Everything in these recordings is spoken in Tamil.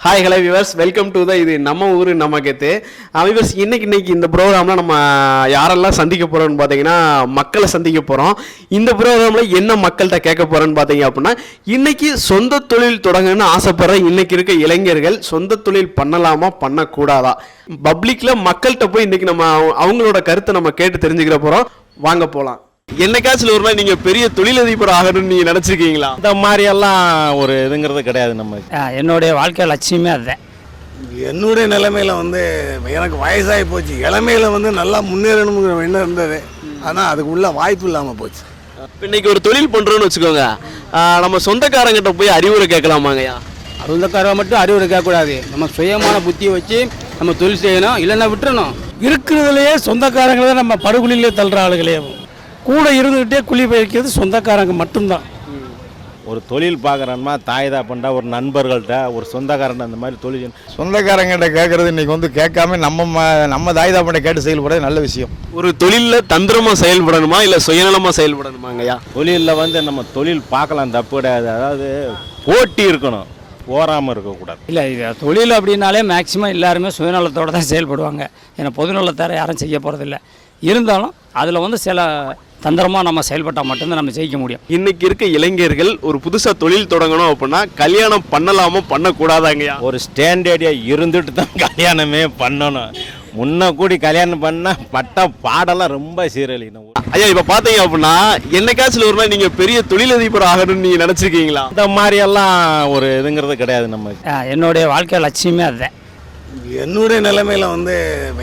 Hi hello viewers welcome to the இது நம்ம ஊர் நம்ம கெத்து. விவர்ஸ் இன்னைக்கு இன்னைக்கு இந்த ப்ரோக்ராமில் நம்ம யாரெல்லாம் சந்திக்க போகிறோம்னு பார்த்தீங்கன்னா மக்களை சந்திக்க போகிறோம் இந்த ப்ரோக்ராமில் என்ன மக்கள்கிட்ட கேட்க போகிறோன்னு பார்த்தீங்க அப்படின்னா இன்றைக்கி சொந்த தொழில் தொடங்கன்னு ஆசைப்படுற இன்றைக்கி இருக்க இளைஞர்கள் சொந்த தொழில் பண்ணலாமா பண்ணக்கூடாதா? பப்ளிக்கில் மக்கள்கிட்ட போய் இன்றைக்கி நம்ம அவங்களோட கருத்தை நம்ம கேட்டு தெரிஞ்சுக்கிற போகிறோம் வாங்க போகலாம் என்னைக்காச்சும் ஒரு நாள் நீங்கள் பெரிய தொழிலதிபர் ஆகணும்னு நீங்கள் நினச்சிருக்கீங்களா? இந்த மாதிரி எல்லாம் ஒரு இதுங்கிறது கிடையாது நமக்கு ஆ, என்னுடைய வாழ்க்கை லட்சியமே அதுதான். என்னுடைய நிலைமையில வந்து எனக்கு வயசாகி போச்சு. இளமையில வந்து நல்லா முன்னேறணுங்கிற எண்ணம் இருந்தது. ஆனால் அதுக்கு உள்ள வாய்ப்பு இல்லாமல் போச்சு. இன்னைக்கு ஒரு தொழில் பண்றோம்னு வச்சுக்கோங்க. ஆஹ் நம்ம சொந்தக்காரங்கிட்ட போய் அறிவுரை கேட்கலாமாங்கய்யா சொந்தக்காரங்க மட்டும் அறிவுரை கேட்கக்கூடாது. நம்ம சுயமான புத்தியை வச்சு நம்ம தொழில் செய்யணும் இல்லைன்னா விட்டுறணும். இருக்கிறதுலையே சொந்தக்காரங்களே நம்ம படுகுழியிலே தள்ளுற ஆளுகளே. கூட இருந்துக்கிட்டே குழி பயிர்க்கிறது சொந்தக்காரங்க மட்டும்தான். ஒரு தொழில் பார்க்குறோம்னா தாய் தாப்பண்டா ஒரு நண்பர்கள்ட்ட ஒரு சொந்தக்காரன் அந்த மாதிரி தொழில். சொந்தக்காரங்கிட்ட கேட்கறது இன்னைக்கு வந்து கேட்காம நம்ம நம்ம தாய்தாப்பட்டை கேட்டு செயல்படுறது நல்ல விஷயம். ஒரு தொழில்ல தந்திரமா செயல்படணுமா இல்ல சுயநலமா செயல்படணுமாங்கய்யா தொழிலில் வந்து நம்ம தொழில் பார்க்கலாம் தப்பு கிடையாது. அதாவது போட்டி இருக்கணும் போராமல் இருக்கக்கூடாது. இல்லை இது தொழில் அப்படின்னாலே மேக்சிமம் எல்லாருமே சுயநலத்தோடு தான் செயல்படுவாங்க. ஏன்னா பொதுநலத்தார யாரும் செய்ய போகிறதில்ல இருந்தாலும் அதில் வந்து சில தந்திரமாக நம்ம செயல்பட்டால் மட்டும்தான் நம்ம ஜெயிக்க முடியும். இன்னைக்கு இருக்க இளைஞர்கள் ஒரு புதுசா தொழில் தொடங்கணும் அப்படின்னா கல்யாணம் பண்ணலாமா பண்ணக்கூடாதாங்கய்யா? ஒரு ஸ்டாண்டர்டியாக இருந்துட்டு தான் கல்யாணமே பண்ணணும். முன்ன கூடி கல்யாணம் பண்ணால் பட்ட பாடெல்லாம் ரொம்ப சீரழிக்கணும் ஐயா இப்ப பாத்தீங்க அப்படின்னா என்னைக்காச்சும் ஒரு நாள் நீங்க பெரிய தொழிலதிபர் ஆகணும்னு நீங்க நினைச்சிருக்கீங்களா? இந்த மாதிரி எல்லாம் ஒரு இதுங்கிறது கிடையாது நமக்கு. ஆ, என்னுடைய வாழ்க்கை லட்சியமே அதுதான். என்னுடைய நிலைமையில வந்து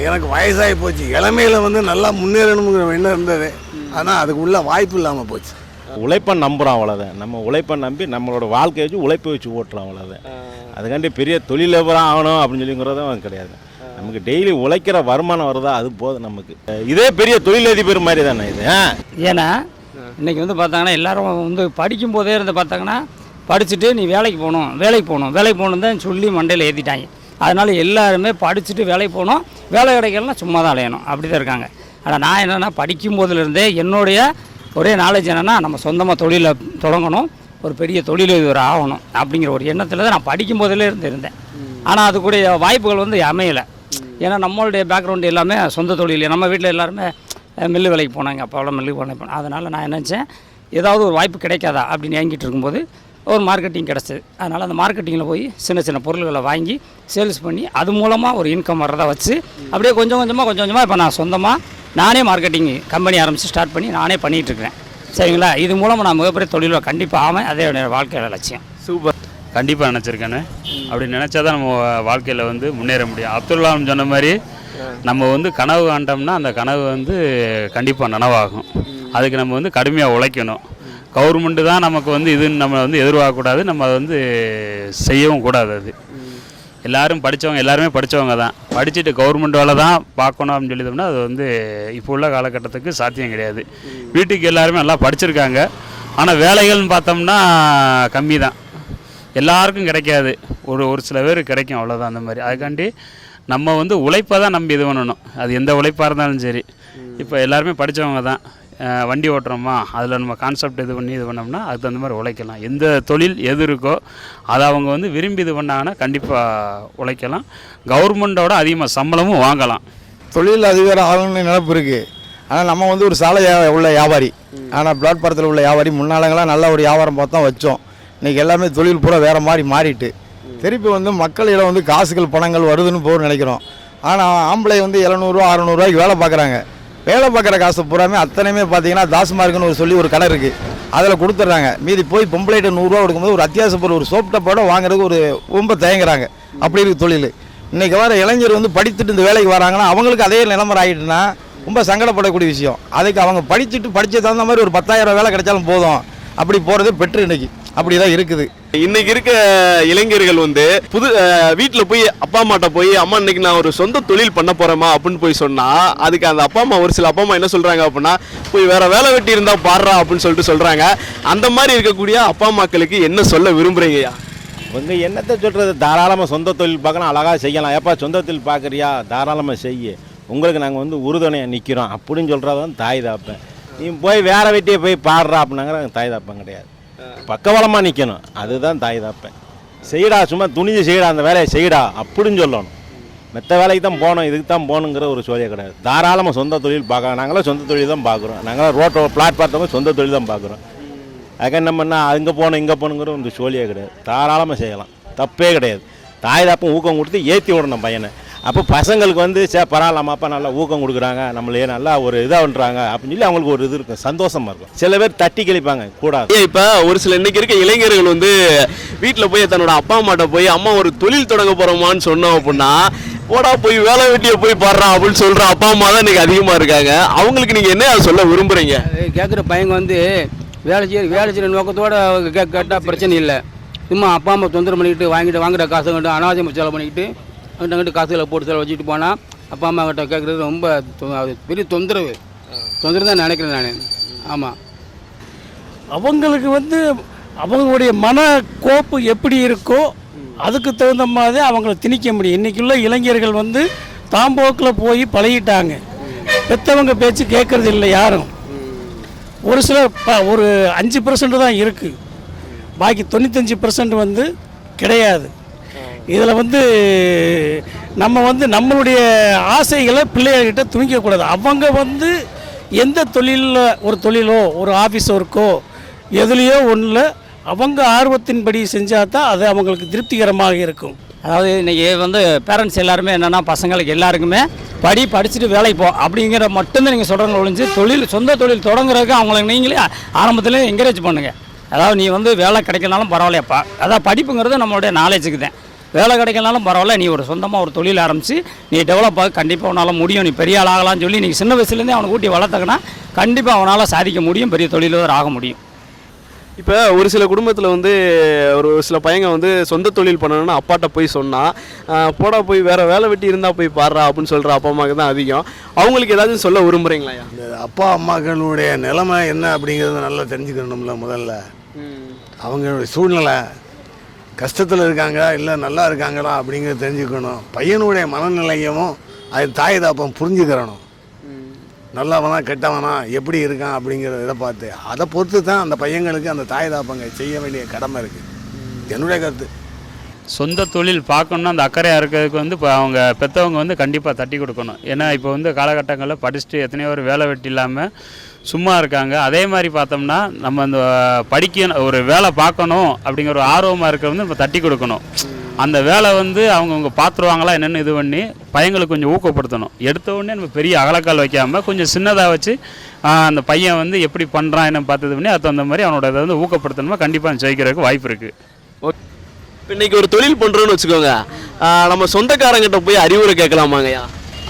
எனக்கு வயசாகி போச்சு. இளமையில வந்து நல்லா முன்னேறணுங்கிற எண்ணம் இருந்தது. ஆனால் அதுக்கு உள்ள வாய்ப்பு இல்லாமல் போச்சு. உழைப்பை நம்புகிறோம் அவ்வளோதான் நம்ம உழைப்பை நம்பி நம்மளோட வாழ்க்கையை வச்சு உழைப்பை வச்சு ஓட்டுறோம் அவ்வளோதான் அதுக்காண்டி பெரிய தொழிலதிபராக ஆகணும் அப்படின்னு சொல்லிங்கிறதும் கிடையாது. நமக்கு டெய்லி உழைக்கிற வருமானம் வருதா அது போதும் நமக்கு. இதே பெரிய தொழிலதிபர் மாதிரி தானே இது? ஏன்னா இன்னைக்கு வந்து பார்த்தாங்கன்னா எல்லாரும் வந்து படிக்கும் போதே இருந்து பார்த்தாங்கன்னா படிச்சுட்டு நீ வேலைக்கு போகணும் வேலைக்கு போகணும் வேலைக்கு போகணும் தான் சொல்லி மண்டையில் ஏற்றிட்டாங்க அதனால் எல்லாருமே படிச்சுட்டு வேலைக்கு போகணும் வேலை கிடைக்கலாம் சும்மா தான் அலையணும். அப்படி தான் இருக்காங்க. ஆனால் நான் என்னென்னா படிக்கும் போதிலிருந்தே என்னுடைய ஒரே நாலேஜ் என்னென்னா நம்ம சொந்தமாக தொழிலை தொடங்கணும். ஒரு பெரிய தொழிலதிபர் ஆகணும் அப்படிங்கிற ஒரு எண்ணத்தில் தான் நான் படிக்கும் போதிலே இருந்து இருந்தேன். ஆனால் அதுக்குடைய வாய்ப்புகள் வந்து அமையலை. ஏன்னா நம்மளுடைய பேக்ரவுண்டு எல்லாமே சொந்த தொழில். நம்ம வீட்டில் எல்லாருமே மில்லு வேலைக்கு போனாங்க. அப்பாவெல்லாம் மில்லு வேலைக்கு போனேன் அதனால் நான் நினச்சேன் ஏதாவது ஒரு வாய்ப்பு கிடைக்காதா அப்படின்னு ஏங்கிட்டு இருக்கும்போது ஒரு மார்க்கெட்டிங் கிடச்சிது. அதனால் அந்த மார்க்கெட்டிங்கில் போய் சின்ன சின்ன பொருள்களை வாங்கி சேல்ஸ் பண்ணி அது மூலமாக ஒரு இன்கம் வர்றதை வச்சு அப்படியே கொஞ்சம் கொஞ்சமாக கொஞ்சம் கொஞ்சமாக இப்போ நான் சொந்தமாக நானே மார்க்கெட்டிங் கம்பெனி ஆரம்பித்து ஸ்டார்ட் பண்ணி நானே பண்ணிகிட்ருக்கிறேன் சரிங்களா? இது மூலமாக நான் மிகப்பெரிய தொழிலில் கண்டிப்பாக ஆமாம் அதே என்னோடய வாழ்க்கையோட லட்சியம். சூப்பர். கண்டிப்பாக நினச்சிருக்கேன்னு அப்படி நினச்சா தான் நம்ம வாழ்க்கையில் வந்து முன்னேற முடியும். அப்துல்லாம் சொன்ன மாதிரி நம்ம வந்து கனவு காண்டோம்னா அந்த கனவு வந்து கண்டிப்பாக நனவாகும். அதுக்கு நம்ம வந்து கடுமையாக உழைக்கணும். கவர்மெண்ட்டு தான் நமக்கு வந்து இதுன்னு நம்ம வந்து எதிர்பார்க்கக்கூடாது. நம்ம அதை வந்து செய்யவும் கூடாது அது. எல்லாரும் படித்தவங்க எல்லாருமே படித்தவங்க தான். படிச்சுட்டு கவர்மெண்ட் வேலை தான் பார்க்கணும் அப்படின்னு சொல்லிட்டோம்னா அது வந்து இப்போ உள்ள காலகட்டத்துக்கு சாத்தியம் கிடையாது. வீட்டுக்கு எல்லாருமே நல்லா படிச்சிருக்காங்க. ஆனால் வேலைகள்னு பார்த்தோம்னா கம்மி தான். எல்லாருக்கும் கிடைக்காது. ஒரு ஒரு சில பேர் கிடைக்கும் அவ்வளோதான் அந்த மாதிரி. அதுக்காண்டி நம்ம வந்து உழைப்பை தான் நம்பி இது பண்ணணும். அது எந்த உழைப்பாக இருந்தாலும் சரி. இப்போ எல்லாருமே படித்தவங்க தான். வண்டி ஓட்டுறோமா? அதில் நம்ம கான்செப்ட் இது பண்ணி இது பண்ணோம்னா அதுக்கு தகுந்த மாதிரி உழைக்கலாம். எந்த தொழில் எது இருக்கோ அதை அவங்க வந்து விரும்பி இது பண்ணாங்கன்னா கண்டிப்பாக உழைக்கலாம். கவர்மெண்ட்டோட அதிகமாக சம்பளமும் வாங்கலாம். தொழில் அதிகாரம் ஆகணும்னு நினப்பு இருக்குது ஆனால் நம்ம வந்து ஒரு சாலை உள்ள வியாபாரி. ஆனால் பிளாட்பாரத்தில் உள்ள வியாபாரி முன்னாலங்களாம் நல்ல ஒரு வியாபாரம் பார்த்தா வச்சோம். இன்றைக்கி எல்லாமே தொழில் பூரா வேறு மாதிரி மாறிட்டு. திருப்பி வந்து மக்களிடம் வந்து காசுகள் பணங்கள் வருதுன்னு போக நினைக்கிறோம். ஆனால் ஆம்பளை வந்து எழுநூறுவா அறநூறுவாய்க்கு வேலை பார்க்குறாங்க. வேலை பார்க்குற காசு பூராமே அத்தனையுமே பார்த்தீங்கன்னா தாஸ்மார்க்குன்னு ஒரு சொல்லி ஒரு கடை இருக்குது அதில் கொடுத்துட்றாங்க. மீதி போய் பொம்பளைட்டு நூறுரூவா கொடுக்கும்போது ஒரு அத்தியாவசிய பொருள் ஒரு சோப் டப்போட வாங்குறதுக்கு ஒரு ரொம்ப தயங்குறாங்க. அப்படி இருக்குது தொழில். இன்றைக்கி வர இளைஞர் வந்து படித்துட்டு இந்த வேலைக்கு வராங்கன்னா அவங்களுக்கு அதே நிலமரம் ஆகிட்டுனா ரொம்ப சங்கடப்படக்கூடிய விஷயம். அதுக்கு அவங்க படிச்சுட்டு படித்த தகுந்த மாதிரி ஒரு பத்தாயிரம் வேலை கிடைச்சாலும் போதும். அப்படி போகிறது பெற்று இன்றைக்கி அப்படி தான் இருக்குது. இன்னைக்கு இருக்க இளைஞர்கள் வந்து புது வீட்டில் போய் அப்பா அம்மாட்ட போய் அம்மா இன்னைக்கு நான் ஒரு சொந்த தொழில் பண்ண போறேமா அப்படின்னு போய் சொன்னா அதுக்கு அந்த அப்பா அம்மா ஒரு சில அப்பா அம்மா என்ன சொல்றாங்க அப்படின்னா போய் வேற வேலை வெட்டி இருந்தா பாடுறா அப்படின்னு சொல்லிட்டு சொல்றாங்க. அந்த மாதிரி இருக்கக்கூடிய அப்பா அம்மாக்களுக்கு என்ன சொல்ல விரும்புறீங்கய்யா வந்து என்னத்தை சொல்கிறது தாராளமாக சொந்த தொழில் பார்க்கலாம் அழகாக செய்யலாம். ஏப்பா சொந்த தொழில் பார்க்குறியா? தாராளமாக செய்ய. உங்களுக்கு நாங்கள் வந்து உறுதுணையாக நிற்கிறோம் அப்படின்னு சொல்கிறதான் தாய் தாப்பேன். நீ போய் வேற வெட்டியை போய் பாடுறா அப்படின்னாங்க தாய் தாப்பேன் கிடையாது. பக்கவளமாக நிற்கணும் அதுதான் தாய் தாப்பேன் செய்யடா சும்மா துணிஞ்சு செய்யடா அந்த வேலையை செய்யடா அப்படின்னு சொல்லணும். மெத்த வேலைக்கு தான் போகணும் இதுக்கு தான் போகணுங்கிற ஒரு சோழியை கிடையாது. தாராளமாக சொந்த தொழில் பார்க்கலாம் நாங்களாம் சொந்த தொழில் தான் பார்க்குறோம். நாங்களாம் ரோட்டோ பிளாட்ஃபார்த்தவங்க சொந்த தொழில் தான் பார்க்குறோம். அதுக்கு என்ன அங்கே போகணும் இங்கே போகணுங்கிற ஒரு சோழியே கிடையாது. தாராளமாக செய்யலாம். தப்பே கிடையாது. தாய் தாப்பும் ஊக்கம் கொடுத்து ஏற்றி விடணும் பையனை. அப்போ பசங்களுக்கு வந்து சே பரவாயில்ல நம்ம அப்பா நல்லா ஊக்கம் கொடுக்குறாங்க நம்மளே நல்லா ஒரு இதாக பண்ணுறாங்க அப்படின்னு சொல்லி அவங்களுக்கு ஒரு இது இருக்கும் சந்தோஷமா இருக்கும். சில பேர் தட்டி கழிப்பாங்க கூடாது. ஏன் இப்ப ஒரு சில இன்னைக்கு இருக்க இளைஞர்கள் வந்து வீட்டில் போய் தன்னோட அப்பா அம்மாட்ட போய் அம்மா ஒரு தொழில் தொடங்க போறோமான்னு சொன்னோம் அப்படின்னா போடா போய் வேலை வெட்டியை போய் பாடுறான் அப்படின்னு சொல்ற அப்பா அம்மா தான் இன்னைக்கு அதிகமா இருக்காங்க. அவங்களுக்கு நீங்க என்ன சொல்ல விரும்புறீங்க? கேட்குற பையங்க வந்து வேலை செய்ய வேலை செய்கிற நோக்கத்தோட கே கேட்டால் பிரச்சனை இல்லை. சும்மா அப்பா அம்மா தொந்தரவு பண்ணிக்கிட்டு வாங்கிட்டு வாங்குற காசை கண்டு அனாவசியம் செலவு பண்ணிக்கிட்டு அங்கிட்ட அங்கிட்டு காசுகளை போட்டு செலவு வச்சுட்டு போனால் அப்பா அம்மா கிட்ட கேட்குறது ரொம்ப பெரிய தொந்தரவு. தொந்தரவு தான் நினைக்கிறேன் நான். ஆமாம் அவங்களுக்கு வந்து அவங்களுடைய மன கோப்பு எப்படி இருக்கோ அதுக்கு தகுந்த மாதிரி அவங்கள திணிக்க முடியும். இன்றைக்குள்ள இளைஞர்கள் வந்து தாம்போக்கில் போய் பழகிட்டாங்க. பெற்றவங்க பேச்சு கேட்கறது இல்லை யாரும். ஒரு சிலர் ப- ஒரு அஞ்சு பர்சன்ட் தான் இருக்குது பாக்கி தொண்ணூத்தஞ்சு பர்சன்ட் வந்து கிடையாது. இதில் வந்து நம்ம வந்து நம்மளுடைய ஆசைகளை பிள்ளைகள்கிட்ட துணிக்கக்கூடாது. அவங்க வந்து எந்த தொழிலில் ஒரு தொழிலோ ஒரு ஆஃபீஸ் ஒர்க்கோ எதுலேயோ ஒன்றில் அவங்க ஆர்வத்தின்படி செஞ்சால் தான் அது அவங்களுக்கு திருப்திகரமாக இருக்கும். அதாவது இன்றைக்கி வந்து பேரண்ட்ஸ் எல்லாருமே என்னென்னா பசங்களுக்கு எல்லாருக்குமே படி படிச்சுட்டு வேலைக்கு போ அப்படிங்கிற மட்டும்தான் நீங்கள் சொல்கிறாங்க ஒழிஞ்சு தொழில் சொந்த தொழில் தொடங்குறதுக்கு அவங்களுக்கு நீங்களே ஆரம்பத்திலே என்கரேஜ் பண்ணுங்கள் அதாவது நீ வந்து வேலை கிடைக்கலனாலும் பரவாயில்லையப்பா. அதான் படிப்புங்கிறது நம்மளுடைய நாலேஜுக்கு தான். வேலை கிடைக்கலனாலும் பரவாயில்ல நீ ஒரு சொந்தமாக ஒரு தொழில் ஆரம்பித்து நீ டெவலப் ஆக கண்டிப்பாக உன்னால் முடியும். நீ பெரிய ஆள் ஆகலாம்னு சொல்லி நீங்கள் சின்ன வயசுலேருந்தே அவனை ஊட்டி வளர்த்தக்கன்னா கண்டிப்பாக அவனால் சாதிக்க முடியும் பெரிய தொழிலர் ஆக முடியும். இப்போ ஒரு சில குடும்பத்தில் வந்து ஒரு சில பையங்க வந்து சொந்த தொழில் பண்ணணும்னு அப்பாட்ட போய் சொன்னால் போடா போய் வேற வேலை வெட்டி இருந்தால் போய் பாடுறா அப்படின்னு சொல்கிற அப்பா அம்மாவுக்கு தான் அதிகம். அவங்களுக்கு ஏதாச்சும் சொல்ல விரும்புகிறீங்களா இந்த அப்பா அம்மாக்களுடைய நிலைமை என்ன அப்படிங்கிறத நல்லா தெரிஞ்சுக்கணும்ல முதல்ல. அவங்களுடைய சூழ்நிலை கஷ்டத்தில் இருக்காங்க இல்லை நல்லா இருக்காங்களா அப்படிங்கிறத தெரிஞ்சுக்கணும். பையனுடைய மனநிலையும் அது தாய் தாப்பம் புரிஞ்சுக்கிறணும். நல்லவனா கெட்டவனா எப்படி இருக்கான் அப்படிங்கிற இதை பார்த்து. அதை பொறுத்து தான் அந்த பையங்களுக்கு அந்த தாய் தாப்பங்க செய்ய வேண்டிய கடமை இருக்குது என்னுடைய கருத்து. சொந்த தொழில் பார்க்கணுன்னா அந்த அக்கறையாக இருக்கிறதுக்கு வந்து இப்போ அவங்க பெற்றவங்க வந்து கண்டிப்பாக தட்டி கொடுக்கணும். ஏன்னா இப்போ வந்து காலகட்டங்களில் படிச்சுட்டு எத்தனையோ ஒரு வேலை வெட்டி இல்லாமல் சும்மா இருக்காங்க. அதே மாதிரி பார்த்தோம்னா நம்ம அந்த படிக்க ஒரு வேலை பார்க்கணும் அப்படிங்கிற ஒரு ஆர்வமாக இருக்கிற வந்து நம்ம தட்டி கொடுக்கணும். அந்த வேலை வந்து அவங்கவுங்க பார்த்துருவாங்களா என்னென்னு இது பண்ணி பையங்களுக்கு கொஞ்சம் ஊக்கப்படுத்தணும். எடுத்த உடனே நம்ம பெரிய அகலக்கால் வைக்காமல் கொஞ்சம் சின்னதாக வச்சு அந்த பையன் வந்து எப்படி பண்ணுறான் என்ன பார்த்தது பண்ணி அது தகுந்த மாதிரி அவனோட இதை வந்து ஊக்கப்படுத்தணுமா? கண்டிப்பாக ஜெயிக்கிறதுக்கு வாய்ப்பு இருக்குது இப்போ இன்னைக்கு ஒரு தொழில் பண்ணுறோன்னு வச்சுக்கோங்க. நம்ம சொந்தக்காரங்கிட்ட போய் அறிவுரை கேட்கலாமாங்கய்யா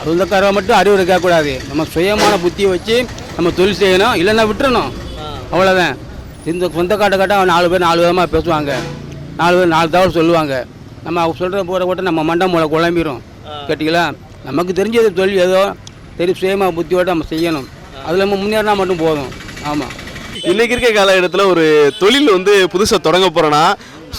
சொந்தக்காரங்க மட்டும் அறிவுரை கேட்கக்கூடாது. நம்ம சுயமான புத்தியை வச்சு நம்ம தொழில் செய்யணும். இல்லைன்னா விட்டுறணும். அவ்வளோதான் இந்த சொந்தக்காட்ட கேட்டால் நாலு பேர் நாலு விதமாக பேசுவாங்க. நாலு பேர் நாலு தகவல் சொல்லுவாங்க. நம்ம அவங்க சொல்கிற போகிற கூட நம்ம மண்டை மூளை குழம்பிடும் கேட்டிங்களா? நமக்கு தெரிஞ்சது தொழில் ஏதோ தெரியும் சுயமாக புத்தியோட நம்ம செய்யணும். அதில் நம்ம முன்னேறினா மட்டும் போதும். ஆமாம் இன்னைக்கு இருக்க காலகட்டத்தில் ஒரு தொழில் வந்து புதுசாக தொடங்க போகிறோன்னா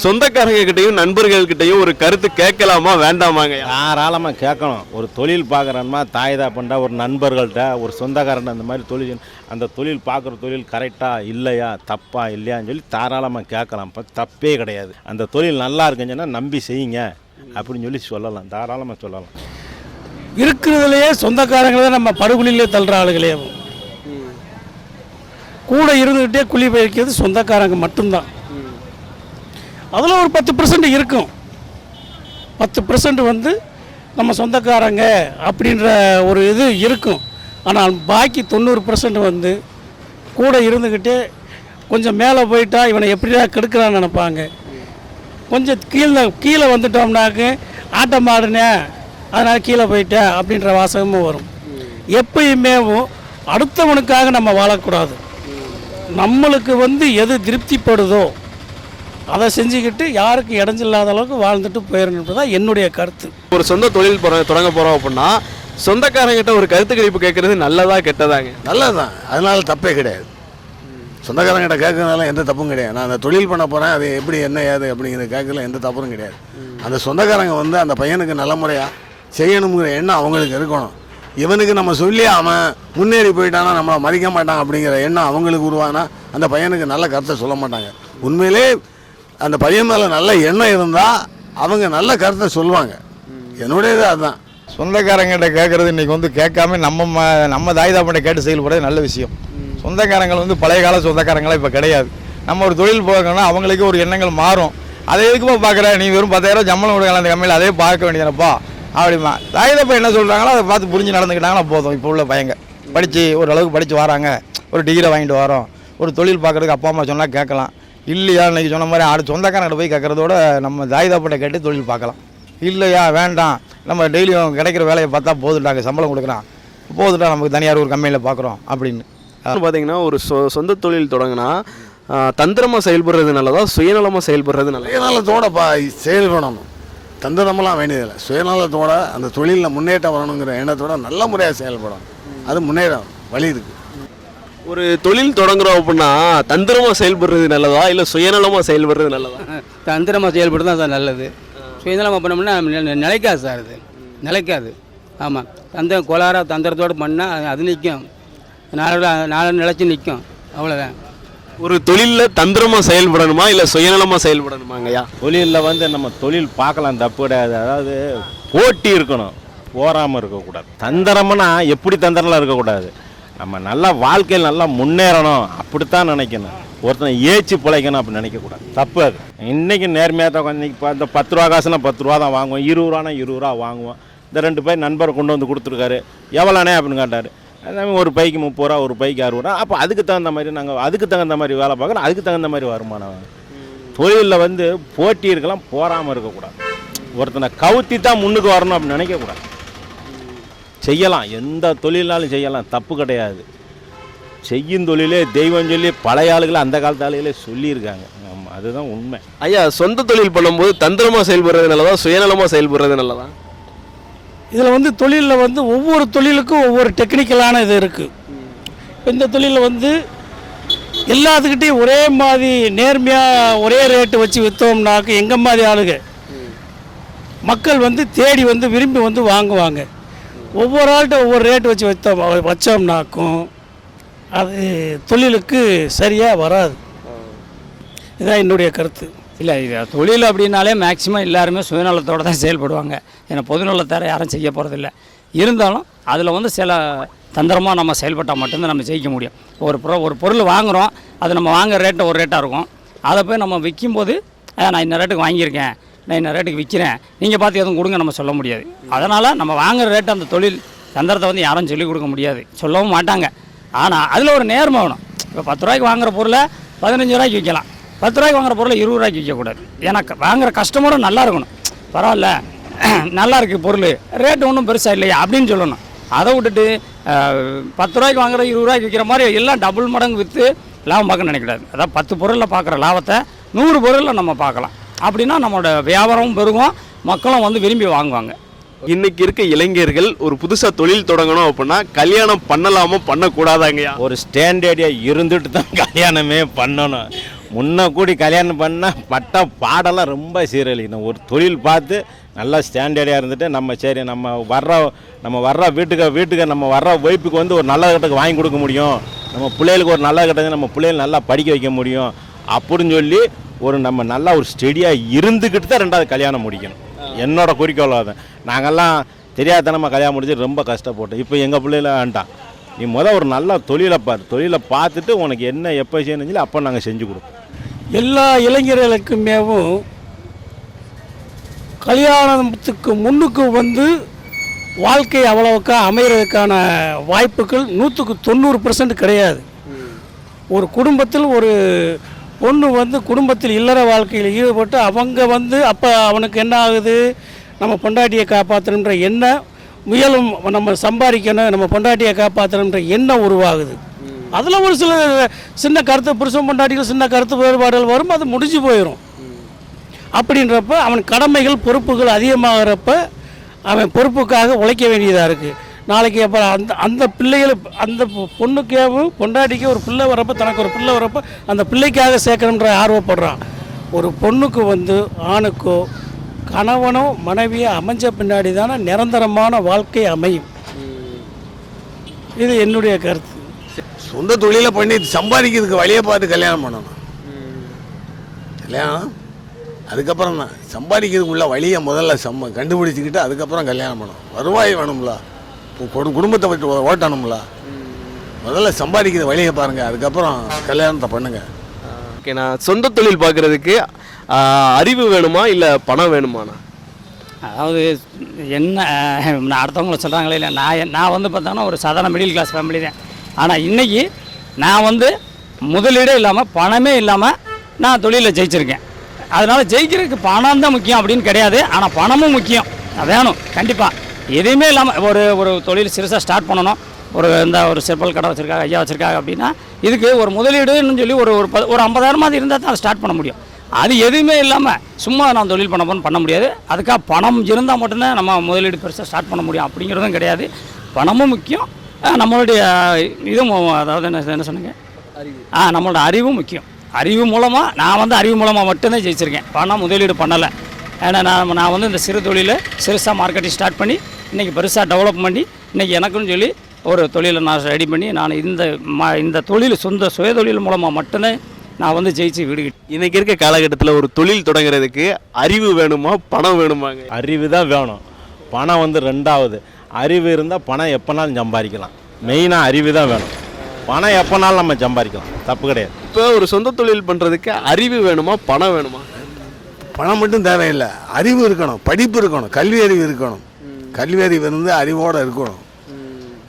சொந்தக்காரங்க கிட்டயும் நண்பர்கள் கிட்டயும் ஒரு கருத்து கேட்கலாமா வேண்டாமாங்கய்யா? தாராளமாக கேட்கணும். ஒரு தொழில் பார்க்குறோமா தாய் தாப்பண்டா ஒரு நண்பர்கள்ட்ட ஒரு சொந்தக்காரன் அந்த மாதிரி தொழில் அந்த தொழில் பார்க்குற தொழில் கரெக்டாக இல்லையா தப்பா இல்லையான்னு சொல்லி தாராளமாக கேட்கலாம். இப்போ தப்பே கிடையாது. அந்த தொழில் நல்லா இருக்குன்னு சொன்னா நம்பி செய்யுங்க. அப்படின்னு சொல்லி சொல்லலாம். தாராளமாக சொல்லலாம். இருக்கிறதுலையே சொந்தக்காரங்களே நம்ம படுகுழியிலே தள்ளுற ஆளுகளே. கூட இருந்துக்கிட்டே குழி பறிக்கிறது சொந்தக்காரங்க மட்டும்தான். அதில் ஒரு பத்து பர்சன்ட் இருக்கும். பத்து பர்சன்ட் வந்து நம்ம சொந்தக்காரங்க அப்படின்ற ஒரு இது இருக்கும். ஆனால் பாக்கி தொண்ணூறு பர்சன்ட் வந்து கூட இருந்துக்கிட்டே கொஞ்சம் மேலே போயிட்டா இவனை எப்படிடா கெடுக்கிறான்னு நினைப்பாங்க. கொஞ்சம் கீழே கீழே வந்துட்டோம்னாக்க ஆட்டம் ஆடுனே அதனால் கீழே போயிட்டேன் அப்படின்ற வாசகமும் வரும். எப்பயுமே அடுத்தவனுக்காக நம்ம வாழக்கூடாது. நம்மளுக்கு வந்து எது திருப்திப்படுதோ அதை செஞ்சுக்கிட்டு யாருக்கு இடைஞ்சில்லாத அளவுக்கு வாழ்ந்துட்டு போயிடணுன்றது தான் என்னுடைய கருத்து. ஒரு சொந்த தொழில் போற தொடங்க போகிறோம் அப்படின்னா சொந்தக்காரங்கிட்ட ஒரு கருத்து கணிப்பு கேட்கறது நல்லதா கெட்டதாங்க? நல்லதுதான். அதனால தப்பே கிடையாது. சொந்தக்காரங்கிட்ட கேட்கறதுனால எந்த தப்பும் கிடையாது. நான் அந்த தொழில் பண்ண போகிறேன் அது எப்படி என்ன ஏது அப்படிங்கிறத கேட்கல எந்த தப்பும் கிடையாது. அந்த சொந்தக்காரங்க வந்து அந்த பையனுக்கு நல்ல முறையாக செய்யணுங்கிற எண்ணம் அவங்களுக்கு இருக்கணும். இவனுக்கு நம்ம சொல்லி அவன் முன்னேறி போயிட்டானா நம்மளை மதிக்க மாட்டான் அப்படிங்கிற எண்ணம் அவங்களுக்கு உருவானா அந்த பையனுக்கு நல்ல கருத்தை சொல்ல மாட்டாங்க. உண்மையிலே அந்த பையன் மேலே நல்ல எண்ணம் இருந்தால் அவங்க நல்ல கருத்தை சொல்லுவாங்க. என்னுடையது அதுதான் சொந்தக்காரங்கிட்ட கேட்குறது இன்றைக்கி வந்து கேட்காம நம்ம ம- நம்ம தாய் கேட்டு செயல்படுறது நல்ல விஷயம். சொந்தக்காரங்கள் வந்து பழைய கால சொந்தக்காரங்களாம் இப்போ கிடையாது. நம்ம ஒரு தொழில் போகணும்னா அவங்களுக்கு ஒரு எண்ணங்கள் மாறும். அதை எதுக்குப்பா பார்க்குற? நீ வெறும் பத்தாயிரம் சம்பளம் கொடுக்கலாம் அந்த கம்மியில் அதே பார்க்க வேண்டியதானப்பா? அப்படிமா. தாய் தப்பா என்ன சொல்கிறாங்களோ அதை பார்த்து புரிஞ்சு நடந்துக்கிட்டாங்கன்னா போதும். இப்போ உள்ள பையங்க. படித்து ஓரளவுக்கு படித்து வராங்க. ஒரு டிகிரி வாங்கிட்டு வரோம். ஒரு தொழில் பார்க்குறதுக்கு அப்பா அம்மா சொன்னால் கேட்கலாம். இல்லையா? இன்னைக்கு சொன்ன மாதிரி ஆடு சொந்தக்காரங்கிட்ட போய் கேட்குறதோட நம்ம தாய் தப்பனை கேட்டு தொழில் பார்க்கலாம். இல்லையா? வேண்டாம். நம்ம டெய்லியும் கிடைக்கிற வேலையை பார்த்தா போதுட்டாங்க சம்பளம் கொடுக்குறான். போதுட்டா நமக்கு தனியார் ஒரு கம்பெனியில் பார்க்குறோம் அப்படின்னு. பார்த்தீங்கன்னா ஒரு சொ சொந்த தொழில் தொடங்கினா தந்திரமாக செயல்படுறது நல்லதா சுயநலமாக செயல்படுறது நல்லதா சுயநலத்தோட பா செயல்படணும். தந்திரமெல்லாம் வேண்டியதில்லை. சுயநலத்தோட அந்த தொழிலில் முன்னேற்றம் வரணுங்கிற எண்ணத்தோட நல்ல முறையாக செயல்படணும். அது முன்னேறம் வழி இருக்குது ஒரு தொழில் தொடங்குறோம் அப்படின்னா தந்திரமாக செயல்படுறது நல்லதா? இல்லை சுயநலமாக செயல்படுறது நல்லதா? தந்திரமாக செயல்படுறது தான் சார் நல்லது. சுயநலமாக பண்ணோம்னா நிலைக்காது சார் அது. நிலைக்காது. ஆமாம் தந்திர கோளாறாக தந்திரத்தோடு பண்ணால் அது நிற்கும் நாளோட நாளை நிலச்சி நிற்கும் அவ்வளோதான் ஒரு தொழிலில் தந்திரமாக செயல்படணுமா? இல்லை சுயநலமாக செயல்படணுமாங்கய்யா தொழிலில் வந்து நம்ம தொழில் பார்க்கலாம் தப்பு கிடையாது. அதாவது போட்டி இருக்கணும். போராமல் இருக்கக்கூடாது. தந்திரம்னா எப்படி தந்திரம்லாம் இருக்கக்கூடாது? நம்ம நல்லா வாழ்க்கையில் நல்லா முன்னேறணும். அப்படித்தான் நினைக்கணும். ஒருத்தனை ஏச்சு பிழைக்கணும் அப்படின்னு நினைக்கக்கூடாது. தப்பு அது. இன்றைக்கி நேர்மையாக தான் உட்காந்து இப்போ இந்த பத்து ரூபா காசுனா பத்து ரூபா தான் வாங்குவோம். இருபது ரூபானா இருபது ரூபா வாங்குவோம். இந்த ரெண்டு பை நண்பர் கொண்டு வந்து கொடுத்துருக்காரு. எவ்வளோண்ணே அப்படின்னு கேட்டார். அதே ஒரு பைக்கு முப்பது ரூபா ஒரு பைக்கு அறுபது ரூபா. அப்போ அதுக்கு தகுந்த மாதிரி நாங்கள் அதுக்கு தகுந்த மாதிரி வேலை பார்க்குறோம் அதுக்கு தகுந்த மாதிரி வருமானம் தொழிலில் வந்து போட்டி இருக்கலாம் போகாமல் இருக்கக்கூடாது. ஒருத்தனை கவுத்தி தான் முன்னுக்கு வரணும் அப்படின்னு நினைக்கக்கூடாது. செய்யலாம். எந்த தொழில்னாலும் செய்யலாம். தப்பு கிடையாது. செய்யும் தொழிலே தெய்வம் சொல்லி பழைய ஆளுகளை அந்த காலத்து ஆளுகளே சொல்லியிருக்காங்க. ஆமாம் அதுதான் உண்மை. ஐயா சொந்த தொழில் பண்ணும்போது தந்திரமாக செயல்படுறது நல்லதா? சுயநலமாக செயல்படுறது நல்லதா? இதில் வந்து தொழிலில் வந்து ஒவ்வொரு தொழிலுக்கும் ஒவ்வொரு டெக்னிக்கலான இது இருக்குது இந்த தொழிலில் வந்து எல்லாத்துக்கிட்டையும் ஒரே மாதிரி நேர்மையாக ஒரே ரேட்டு வச்சு விற்றோம்னாக்க எங்கள் மாதிரி ஆளுங்க? மக்கள் வந்து தேடி வந்து விரும்பி வந்து வாங்குவாங்க. ஒவ்வொரு ஆள்கிட்ட ஒவ்வொரு ரேட்டு வச்சு வைத்தோம் வச்சோம்னாக்கும் அது தொழிலுக்கு சரியாக வராது. இதுதான் என்னுடைய கருத்து. இல்லை இது தொழில் அப்படின்னாலே மேக்சிமம் எல்லாருமே சுயநலத்தோடு தான் செயல்படுவாங்க. ஏன்னா பொதுநலத்தார யாரும் செய்ய போகிறதில்ல இருந்தாலும் அதில் வந்து சில தந்திரமாக நம்ம செயல்பட்டால் மட்டும்தான் நம்ம ஜெயிக்க முடியும். ஒரு பொருள் ஒரு பொருள் வாங்குகிறோம் அது நம்ம வாங்குற ரேட்டு ஒரு ரேட்டாக இருக்கும். அதை போய் நம்ம விற்கும்போது நான் இந்த ரேட்டுக்கு வாங்கியிருக்கேன். நான் ரேட்டுக்கு விற்கிறேன் நீங்கள் பார்த்து எதுவும் கொடுங்க நம்ம சொல்ல முடியாது. அதனால் நம்ம வாங்குற ரேட்டு அந்த தொழில் தந்திரத்தை வந்து யாரும் சொல்லிக் கொடுக்க முடியாது. சொல்லவும் மாட்டாங்க. ஆனால் அதில் ஒரு நேர்மை வேணும். இப்போ பத்து ரூபாய்க்கு வாங்குற பொருளை பதினஞ்சு ரூபாய்க்கு விற்கலாம் பத்து ரூபாய்க்கு வாங்குற பொருளை இருபது ரூபாய்க்கு விற்கக்கூடாது ஏன்னா வாங்குற கஸ்டமரும் நல்லா இருக்கணும். பரவாயில்ல. நல்லா இருக்குது பொருள். ரேட்டு ஒன்றும் பெருசாக இல்லையா அப்படின்னு சொல்லணும். அதை விட்டுட்டு பத்து ரூபாய்க்கு வாங்குற இருபது ரூபாய்க்கு விற்கிற மாதிரி எல்லாம் டபுள் மடங்கு விற்று லாபம் பார்க்க நினைக்கக்கூடாது அதான் பத்து பொருளில் பார்க்குற லாபத்தை நூறு பொருளில் நம்ம பார்க்கலாம். அப்படின்னா நம்மளோட வியாபாரமும் பெருகும் மக்களும் வந்து விரும்பி வாங்குவாங்க. இன்னைக்கு இருக்க இளைஞர்கள் ஒரு புதுசாக தொழில் தொடங்கணும் அப்படின்னா கல்யாணம் பண்ணலாமா பண்ணக்கூடாதாங்கய்யா? ஒரு ஸ்டாண்டர்டாக இருந்துட்டு தான் கல்யாணமே பண்ணணும். முன்ன கூடி கல்யாணம் பண்ணால் பட்ட பாடெல்லாம் ரொம்ப சீரழிக்கணும் ஒரு தொழில் பார்த்து நல்லா ஸ்டாண்டர்டாக இருந்துட்டு நம்ம சரி நம்ம வர்ற நம்ம வர்ற வீட்டுக்கு வீட்டுக்கு நம்ம வர்ற ஒய்ஃபுக்கு வந்து ஒரு நல்ல கட்டத்துக்கு வாங்கி கொடுக்க முடியும். நம்ம பிள்ளைகளுக்கு ஒரு நல்ல கட்டத்துக்கு நம்ம பிள்ளைகள் நல்லா படிக்க வைக்க முடியும். அப்படின்னு சொல்லி ஒரு நம்ம நல்லா ஒரு ஸ்டெடியாக இருந்துக்கிட்டு தான் ரெண்டாவது கல்யாணம் முடிக்கணும். என்னோட குறிக்கோள் அதான் நாங்கள்லாம் தெரியாதனமாக கல்யாணம் முடிஞ்சு ரொம்ப கஷ்டப்பட்டோம். இப்போ எங்கள் பிள்ளையில வேண்டாம் நீ முத ஒரு நல்ல தொழிலை பார். தொழிலை பார்த்துட்டு உனக்கு என்ன எப்போ செய்யணும்னு சொல்லி அப்போ நாங்கள் செஞ்சு கொடுப்போம். எல்லா இளைஞர்களுக்குமேவும் கல்யாணத்துக்கு முன்னுக்கு வந்து வாழ்க்கை அவ்வளவுக்கா அமைகிறதுக்கான வாய்ப்புகள் நூற்றுக்கு தொண்ணூறு பர்சன்ட் கிடையாது. ஒரு குடும்பத்தில் ஒரு பொண்ணு வந்து குடும்பத்தில் இல்லற வாழ்க்கையில் ஈடுபட்டு அவங்க வந்து அப்போ அவனுக்கு என்ன ஆகுது? நம்ம பொண்டாட்டியை காப்பாற்றணுன்ற எண்ணம் முயலும் நம்ம சம்பாதிக்கணும் நம்ம பொண்டாட்டியை காப்பாற்றணுன்ற எண்ணம் உருவாகுது. அதில் ஒரு சில சின்ன கருத்து புருஷன் பொண்டாட்டிகள் சின்ன கருத்து வேறுபாடுகள் வரும் அது முடிஞ்சு போயிடும் அப்படின்றப்ப அவன் கடமைகள் பொறுப்புகள் அதிகமாகிறப்ப அவன் பொறுப்புக்காக உழைக்க வேண்டியதாக இருக்குது நாளைக்கு அப்புறம் அந்த அந்த பிள்ளைகளை அந்த பொ- பொண்ணுக்கேவும் பொண்டாட்டிக்கு ஒரு பிள்ளை வரப்போ தனக்கு ஒரு பிள்ளை வரப்போ அந்த பிள்ளைக்காக சேர்க்கணுன்ற ஆர்வப்படுறான். ஒரு பொண்ணுக்கு வந்து ஆணுக்கோ கணவனோ மனைவியோ அமைஞ்ச பின்னாடி தானே நிரந்தரமான வாழ்க்கை அமையும். இது என்னுடைய கருத்து. சொந்த தொழிலை பண்ணி சம்பாதிக்கிறதுக்கு வழியை பார்த்து கல்யாணம் பண்ணணும். கல்யாணம் அதுக்கப்புறம் தான் சம்பாதிக்கிறதுக்குள்ள வழியை முதல்ல சம்ம கண்டுபிடிச்சிக்கிட்டு அதுக்கப்புறம் கல்யாணம் பண்ணணும். வருவாய் வேணும்ல. குடும்பத்தை ஓ- ஓட்டணும்ல. முதல்ல சம்பாதிக்கிற வழியை பாருங்கள் அதுக்கப்புறம் கல்யாணத்தை பண்ணுங்கள் ஓகே நான் சொந்த தொழில் பார்க்குறதுக்கு அறிவு வேணுமா இல்லை பணம் வேணுமாண்ணா? அதாவது என்ன நான் அடுத்தவங்கள சொல்கிறாங்களே இல்லை நான் நான் வந்து பார்த்தோன்னா ஒரு சாதாரண மிடில் கிளாஸ் ஃபேமிலி தான். ஆனால் இன்றைக்கி நான் வந்து முதலீடே இல்லாமல் பணமே இல்லாமல் நான் தொழிலில் ஜெயிச்சிருக்கேன். அதனால் ஜெயிக்கிறதுக்கு பணம் தான் முக்கியம் அப்படின்னு கிடையாது. ஆனால் பணமும் முக்கியம். வேணும். கண்டிப்பாக எதுவுமே இல்லாமல் ஒரு ஒரு தொழில் சிறுசாக ஸ்டார்ட் பண்ணணும். ஒரு இந்த ஒரு செப்பல் கடை வச்சுருக்காங்க ஐயா வச்சுருக்காங்க அப்படின்னா இதுக்கு ஒரு முதலீடுன்னு சொல்லி ஒரு ஒரு ப- ஒரு ஐம்பதாயிரமாவது இருந்தால் தான் ஸ்டார்ட் பண்ண முடியும். அது எதுவுமே இல்லாமல் சும்மா நான் தொழில் பண்ண போன்னு பண்ண முடியாது. அதுக்காக பணம் இருந்தால் மட்டும்தான் நம்ம முதலீடு பெருசாக ஸ்டார்ட் பண்ண முடியும் அப்படிங்கிறதும் கிடையாது. பணமும் முக்கியம். நம்மளுடைய இதுவும் அதாவது என்ன என்ன சொன்னீங்க? ஆ நம்மளோட அறிவும் முக்கியம். அறிவு மூலமாக நான் வந்து அறிவு மூலமாக மட்டும்தான் ஜெயிச்சிருக்கேன். பணம் முதலீடு பண்ணலை. ஏன்னா நான் நான் வந்து இந்த சிறு தொழிலை சிறுசாக மார்க்கெட்டிங் ஸ்டார்ட் பண்ணி இன்றைக்கி பெருசாக டெவலப் பண்ணி இன்றைக்கி எனக்குன்னு சொல்லி ஒரு தொழிலை நான் ரெடி பண்ணி நான் இந்த ம இந்த தொழில் சொந்த சுய தொழில் மூலமாக மட்டும்தான் நான் வந்து ஜெயிச்சு வீடு கட்டி இன்னைக்கு இருக்க காலகட்டத்தில் ஒரு தொழில் தொடங்குறதுக்கு அறிவு வேணுமா பணம் வேணுமாங்க? அறிவு தான் வேணும். பணம் வந்து ரெண்டாவது. அறிவு இருந்தால் பணம் எப்போனாலும் சம்பாதிக்கலாம். மெயினாக அறிவு தான் வேணும். பணம் எப்போனாலும் நம்ம சம்பாதிக்கலாம். தப்பு கிடையாது. இப்போ ஒரு சொந்த தொழில் பண்ணுறதுக்கு அறிவு வேணுமா பணம் வேணுமா? பணம் மட்டும் தேவையில்லை. அறிவு இருக்கணும் படிப்பு இருக்கணும் கல்வி அறிவு இருக்கணும். கல்வி அறிவு அறிவோடு இருக்கணும்.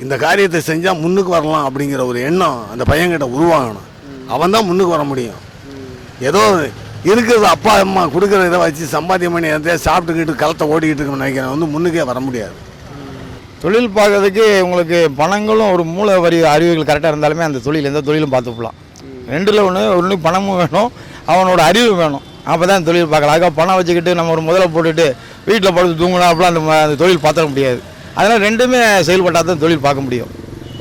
இந்த காரியத்தை செஞ்சால் முன்னுக்கு வரலாம் அப்படிங்கிற ஒரு எண்ணம் அந்த பையன்கிட்ட உருவாகணும். அவன் தான் முன்னுக்கு வர முடியும். ஏதோ இருக்கிறது அப்பா அம்மா கொடுக்குற இதை வச்சு சம்பாத்தியம் பண்ணி எதையா சாப்பிட்டுக்கிட்டு களத்தை ஓடிக்கிட்டு இருக்கணும்னு நினைக்கிறேன் வந்து முன்னுக்கே வர முடியாது. தொழில் பார்க்கறதுக்கு உங்களுக்கு பணங்களும் ஒரு மூல வரி அறிவுகள் கரெக்டாக இருந்தாலுமே அந்த தொழில் எந்த தொழிலும் பார்த்துக்கலாம். ரெண்டில் ஒன்று ஒன்று பணமும் வேணும் அவனோட அறிவு வேணும். அப்போ தான் தொழில் பார்க்கலாம். அதுக்காக பணம் வச்சுக்கிட்டு நம்ம ஒரு முதல்ல போட்டுட்டு வீட்டில் படுத்து தூங்கணும் அப்படிலாம் அந்த தொழில் பார்த்துட முடியாது. அதனால் ரெண்டுமே செயல்பட்டால் தான் தொழில் பார்க்க முடியும்.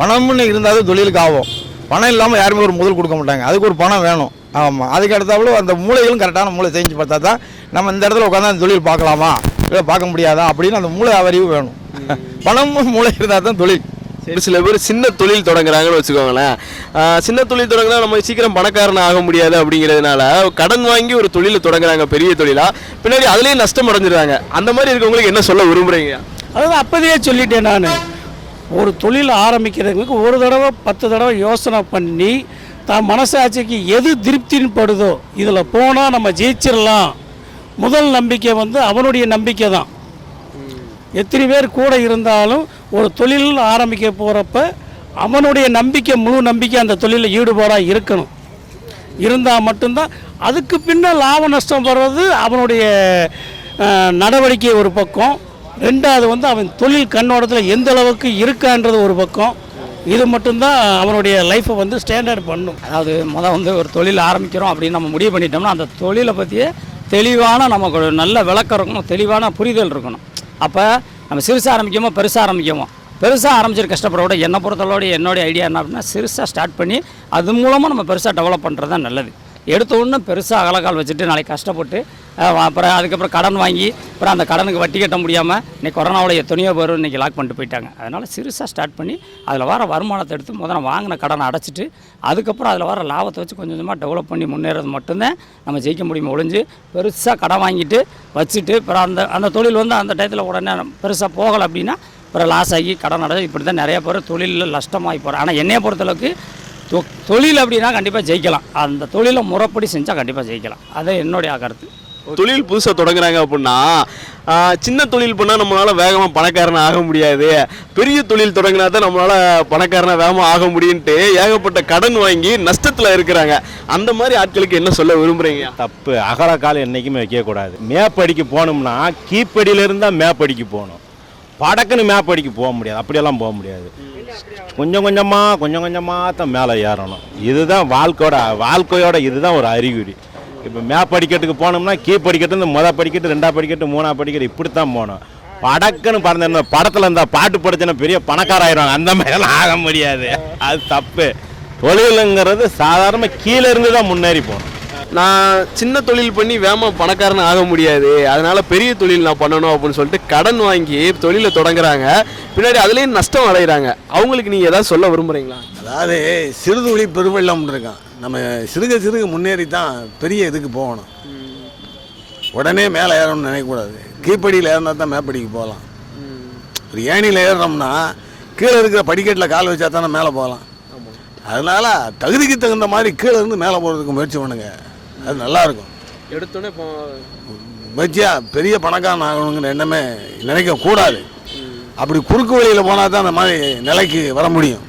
பணம்னு இருந்தால் தான் தொழிலுக்கு ஆகும். பணம் இல்லாமல் யாருமே ஒரு முதல் கொடுக்க மாட்டாங்க. அதுக்கு ஒரு பணம் வேணும். ஆமாம் அதுக்கு அடுத்தாப்புல அந்த மூளைகளும் கரெக்டான மூளை செஞ்சு பார்த்தா தான் நம்ம இந்த இடத்துல உட்காந்து அந்த தொழில் பார்க்கலாமா? இல்லை பார்க்க முடியாதா? அப்படின்னு அந்த மூளை அறிவு வேணும். பணமும் மூளை இருந்தால் தான் தொழில். ஒரு சில பேர் சின்ன தொழில் தொடங்குறாங்கன்னு வச்சுக்கோங்களேன். சின்ன தொழில் தொடங்கினா நம்ம சீக்கிரம் பணக்காரன் ஆக முடியாது அப்படிங்கிறதுனால கடன் வாங்கி ஒரு தொழில் தொடங்குறாங்க பெரிய தொழிலாக பின்னாடி அதுலேயே நஷ்டம் அடைஞ்சிடுறாங்க. அந்த மாதிரி இருக்கவங்களுக்கு என்ன சொல்ல விரும்புறீங்க? அதாவது அப்போதையே சொல்லிட்டேன் நான். ஒரு தொழில் ஆரம்பிக்கிறதுக்கு ஒரு தடவை பத்து தடவை யோசனை பண்ணி தான் மனசாட்சிக்கு எது திருப்தின்னு படுதோ இதில் போனால் நம்ம ஜெயிச்சிடலாம் முதல் நம்பிக்கை வந்து அவனுடைய நம்பிக்கை தான் எத்தனை பேர் கூட இருந்தாலும் ஒரு தொழில் ஆரம்பிக்க போகிறப்ப அவனுடைய நம்பிக்கை முழு நம்பிக்கை அந்த தொழிலில் ஈடுபாடாக இருக்கணும். இருந்தால் மட்டும்தான். அதுக்கு பின்ன லாப நஷ்டம் வர்றது அவனுடைய நடவடிக்கை ஒரு பக்கம். ரெண்டாவது வந்து அவன் தொழில் கண்ணோட்டத்தில் எந்த அளவுக்கு இருக்கான்றது ஒரு பக்கம். இது மட்டும்தான் அவனுடைய லைஃப்பை வந்து ஸ்டாண்டர்ட் பண்ணும். அதாவது மொதல் வந்து ஒரு தொழில் ஆரம்பிக்கிறோம் அப்படின்னு நம்ம முடிவு பண்ணிட்டோம்னா அந்த தொழிலை பற்றியே தெளிவான நமக்கு நல்ல விளக்கம் இருக்கணும் தெளிவான புரிதல் இருக்கணும். அப்போ நம்ம சிறுசாக ஆரம்பிக்கமோ பெருசாக ஆரம்பிக்கமோ? பெருசாக ஆரம்பிச்சிட்டு கஷ்டப்படுறத விட என்னை பொறுத்தளவோட என்னுடைய ஐடியா என்ன அப்படின்னா சிறுசாக ஸ்டார்ட் பண்ணி அது மூலமாக நம்ம பெருசாக டெவலப் பண்ணுறது தான் நல்லது. எடுத்த உடனே பெருசாக அகலக்கால் வச்சுட்டு நாளைக்கு கஷ்டப்பட்டு அப்புறம் அதுக்கப்புறம் கடன் வாங்கி அப்புறம் அந்த கடனுக்கு வட்டி கட்ட முடியாமல் இன்றைக்கி கொரோனாவில் எத்தனையோ பேர் இன்றைக்கி லாக் பண்ணிட்டு போயிட்டாங்க. அதனால் சிறுசாக ஸ்டார்ட் பண்ணி அதில் வர வருமானத்தை எடுத்து முதல்ல வாங்கின கடனை அடைச்சிட்டு அதுக்கப்புறம் அதில் வர லாபத்தை வச்சு கொஞ்சம் கொஞ்சமாக டெவலப் பண்ணி முன்னேறது மட்டும்தான் நம்ம ஜெயிக்க முடியும் ஒழிஞ்சு பெருசாக கடன் வாங்கிட்டு வச்சுட்டு அப்புறம் அந்த அந்த தொழில் வந்து அந்த டயத்தில் உடனே பெருசாக போகலை அப்படின்னா அப்புறம் லாஸ் ஆகி கடன் அடைச்சி இப்படி தான் நிறைய பேர் தொழிலில் நஷ்டமாகி போகிறேன் ஆனால் என்னைய பொறுத்தளவுக்கு தொ தொழில் அப்படின்னா கண்டிப்பாக ஜெயிக்கலாம். அந்த தொழிலை முறைப்படி செஞ்சால் கண்டிப்பாக ஜெயிக்கலாம். அதை என்னுடைய கருத்து. தொழில் புதுசாக தொடங்குறாங்க அப்படின்னா சின்ன தொழில் பண்ணால் நம்மளால் வேகமாக பணக்காரன் ஆக முடியாது. பெரிய தொழில் தொடங்கினா தான் நம்மளால் பணக்காரனாக வேகமாக ஆக முடியும்ட்டு ஏகப்பட்ட கடன் வாங்கி நஷ்டத்தில் இருக்கிறாங்க. அந்த மாதிரி ஆட்களுக்கு என்ன சொல்ல விரும்புகிறீங்க தப்பு. அகலக்கால் என்றைக்குமே வைக்கக்கூடாது மேப்படிக்கு போகணும்னா கீப்படியிலிருந்து தான் மேப்படிக்கு போகணும். படக்குன்னு மேப்படிக்கு போக முடியாது. அப்படியெல்லாம் போக முடியாது. கொஞ்சம் கொஞ்சமாக கொஞ்சம் கொஞ்சமாக தான் மேலே ஏறணும். இதுதான் வாழ்க்கையோட வாழ்க்கையோட இதுதான் ஒரு அறிகுறி. இப்போ மேப் படிக்கட்டுக்கு போனோம்னா கீ படிக்கட்டு இந்த முத படிக்கட்டு ரெண்டா படிக்கட்டு மூணா படிக்கட்டு இப்படி தான் போகணும் படக்குன்னு பறந்த படத்தில் இந்த பாட்டு படிச்சன பெரிய பணக்காராயிருவாங்க அந்த மாதிரிலாம் ஆக முடியாது. அது தப்பு. தொழிலுங்கிறது சாதாரணமாக கீழே இருந்து தான் முன்னேறி போகணும். நான் சின்ன தொழில் பண்ணி வேகமாக பணக்காரன் ஆக முடியாது. அதனால பெரிய தொழில் நான் பண்ணணும் அப்படின்னு சொல்லிட்டு கடன் வாங்கி தொழிலை தொடங்குறாங்க. பின்னாடி அதுலேயும் நஷ்டம் அடைகிறாங்க அவங்களுக்கு நீங்கள் ஏதாவது சொல்ல விரும்புறீங்களா? அதாவது சிறுதுளி பெருவெள்ளம் இருக்கான். நம்ம சிறுக சிறுக முன்னேறி தான் பெரிய இதுக்கு போகணும். உடனே மேலே ஏறணும்னு நினைக்கக்கூடாது. கீழ்ப்படியில் ஏறினா தான் மேப்படிக்கு போகலாம். ஒரு ஏணியில் ஏறுறோம்னா கீழே இருக்கிற படிக்கட்டில் கால் வச்சா தானே மேலே போகலாம். அதனால தகுதிக்கு தகுந்த மாதிரி கீழே இருந்து மேலே போகிறதுக்கு முயற்சி பண்ணுங்க. அது நல்லா இருக்கும் எடுத்தோடனே இப்போ முயற்சியாக பெரிய பணக்காரன் ஆகணுங்கிற எண்ணமே நினைக்க கூடாது அப்படி குறுக்கு வழியில் போனால் தான் அந்த மாதிரி நிலைக்கு வர முடியும்.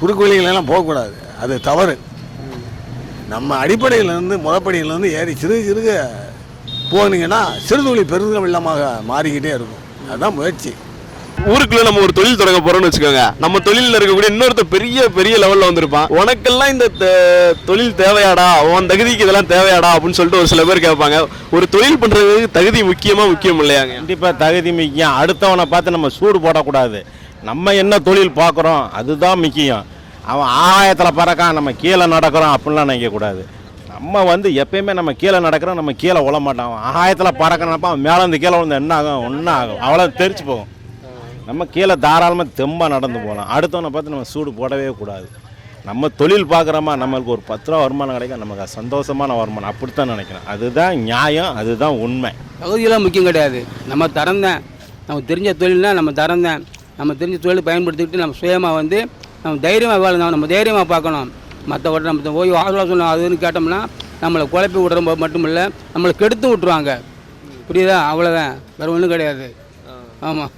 குறுக்கு வழியிலலாம் போகக்கூடாது. அது தவறு. நம்ம அடிப்படையிலேருந்து முகப்படியிலேருந்து ஏறி சிறு சிறுக போனீங்கன்னா சிறுதுளி பெருந்த வெள்ளமாக மாறிக்கிட்டே இருக்கும். அதுதான் முயற்சி. ஊருக்குள்ள நம்ம ஒரு தொழில் தொடங்க போறோம்னு வச்சுக்கோங்க. நம்ம தொழிலில் இருக்கக்கூடிய இன்னொருத்த பெரிய பெரிய லெவல்ல வந்திருப்பான். உனக்கெல்லாம் இந்த தொழில் தேவையாடா? உன் தகுதிக்கு இதெல்லாம் தேவையாடா? அப்படின்னு சொல்லிட்டு ஒரு சில பேர் கேட்பாங்க. ஒரு தொழில் பண்றதுக்கு தகுதி முக்கியமா முக்கியம் இல்லையாங்க? கண்டிப்பாக தகுதி முக்கியம். அடுத்தவனை பார்த்து நம்ம சூடு போடக்கூடாது. நம்ம என்ன தொழில் பார்க்குறோம் அதுதான் முக்கியம். அவன் ஆகாயத்தில் பறக்கான் நம்ம கீழே நடக்கிறோம் அப்படின்லாம் நினைக்கக்கூடாது நம்ம வந்து எப்பயுமே நம்ம கீழே நடக்கிறோம் நம்ம கீழே விழ மாட்டோம். அவன் ஆகாயத்தில் பறக்கணப்ப அவன் மேலே இந்த கீழே விழுந்து என்ன ஆகும்? ஒன்றும் ஆகும். அவ்வளோ தெரிச்சு போகும். நம்ம கீழே தாராளமாக தெம்பாக நடந்து போகலாம். அடுத்தவனை பார்த்து நம்ம சூடு போடவே கூடாது. நம்ம தொழில் பார்க்குறோமா நம்மளுக்கு ஒரு பத்து ரூபா வருமானம் கிடைக்கும் நமக்கு சந்தோஷமான வருமானம். அப்படித்தான் நினைக்கிறேன். அதுதான் நியாயம் அதுதான் உண்மை. தகுதியெல்லாம் முக்கியம் கிடையாது. நம்ம திறந்தேன். நமக்கு தெரிஞ்ச தொழில்னால் நம்ம திறந்தேன். நம்ம தெரிஞ்ச தொழிலை பயன்படுத்திக்கிட்டு நம்ம சுயமாக வந்து நம்ம தைரியமாக வாழணும் நம்ம தைரியமாக பார்க்கணும். மற்றவட்ட நம்ம போய் ஆலோசனை அதுன்னு கேட்டோம்னா நம்மளை குழப்பி விடுற மட்டும் இல்லை நம்மளை கெடுத்து விட்ருவாங்க புரியுதா? அவ்வளோதான் வேறு ஒன்றும் கிடையாது. ஆமாம்